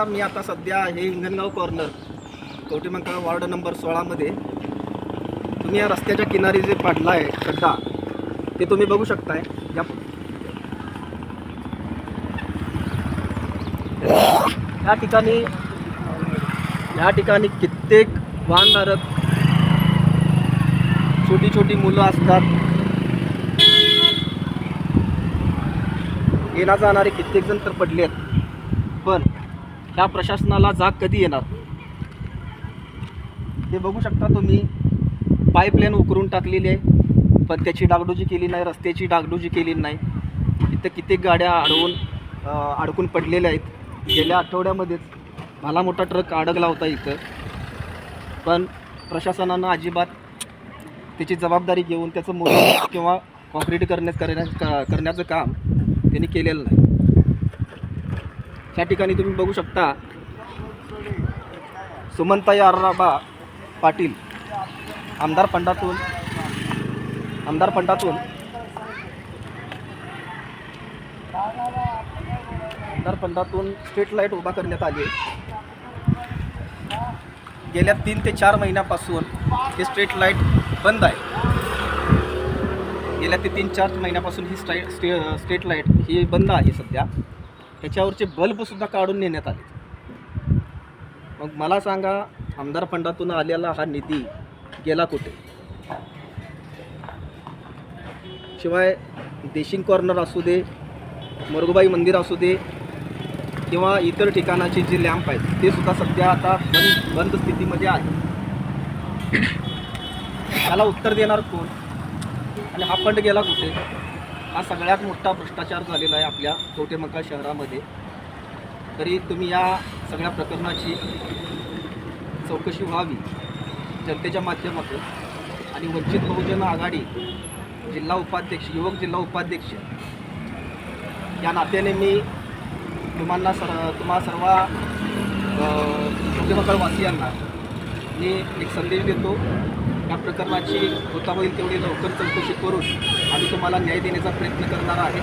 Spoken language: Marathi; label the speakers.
Speaker 1: मी आता सध्या हे हिंगणगाव कॉर्नर कवटीमंका वार्ड नंबर सोळामध्ये तुम्ही या रस्त्याच्या किनारी जे पडला आहे खड्डा ते तुम्ही बघू शकताय. या या ठिकाणी या ठिकाणी कित्येक वाहनधारक छोटी छोटी मुलं असतात. येणार जाणारे कित्येक जण तर पडले आहेत पण ह्या प्रशासनाला जाग कधी येणार? हे बघू शकता तुम्ही. पाईपलाईन उकरून टाकलेली आहे. पण त्याची डागडुजी केली नाही रस्त्याची डागडुजी केली नाही. इथं कित्येक गाड्या अडवून अडकून पडलेल्या आहेत. गेल्या आठवड्यामध्येच भला मोठा ट्रक अडकला होता इथं. पण प्रशासनानं अजिबात त्याची जबाबदारी घेऊन त्याचं मोठं किंवा कॉन्क्रीट करण्यात करण्या करण्याचं काम त्यांनी केलेलं नाही. त्या ठिकाणी तुम्ही बघू शकता सुमनताई आराबा पाटील आमदार फंडातून आमदार फंडातून आमदार फंडातून स्ट्रीट लाइट उभा करण्यात आली गेल्या तीन ते चार महिन्यापासून हे स्ट्रीट लाइट बंद आहे. गेल्या ते तीन चार महिन्यापासून ही स्ट्राई स्टे स्ट्रीट लाइट ही बंद आहे सध्या. ह्याच्यावरचे बल्बसुद्धा काढून नेण्यात आले. मग मला सांगा आमदार फंडातून आलेला हा निधी गेला कुठे? शिवाय देशिंग कॉर्नर असू दे मोरगोबाई मंदिर असू दे किंवा इतर ठिकाणाचे जे लॅम्प आहेत ते सुद्धा सध्या आता बंद बंद स्थितीमध्ये आहे त्याला उत्तर देणार कोण? आणि हा फंड गेला कुठे? हा सगळ्यात मोठा भ्रष्टाचार झालेला आहे आपल्या कवटेमंका शहरामध्ये. तरी तुम्ही या सगळ्या प्रकरणाची चौकशी व्हावी जनतेच्या माध्यमातून. आणि वंचित बहुजन आघाडी जिल्हा उपाध्यक्ष युवक जिल्हा उपाध्यक्ष या नात्याने मी तुम्हाला सर तुम्हा सर्व वासियांना मी एक संदेश देतो. या प्रकरणाची होता होईल तेवढी लवकर चौकशी करून आम्ही तुम्हाला न्याय देण्याचा प्रयत्न करणार आहे.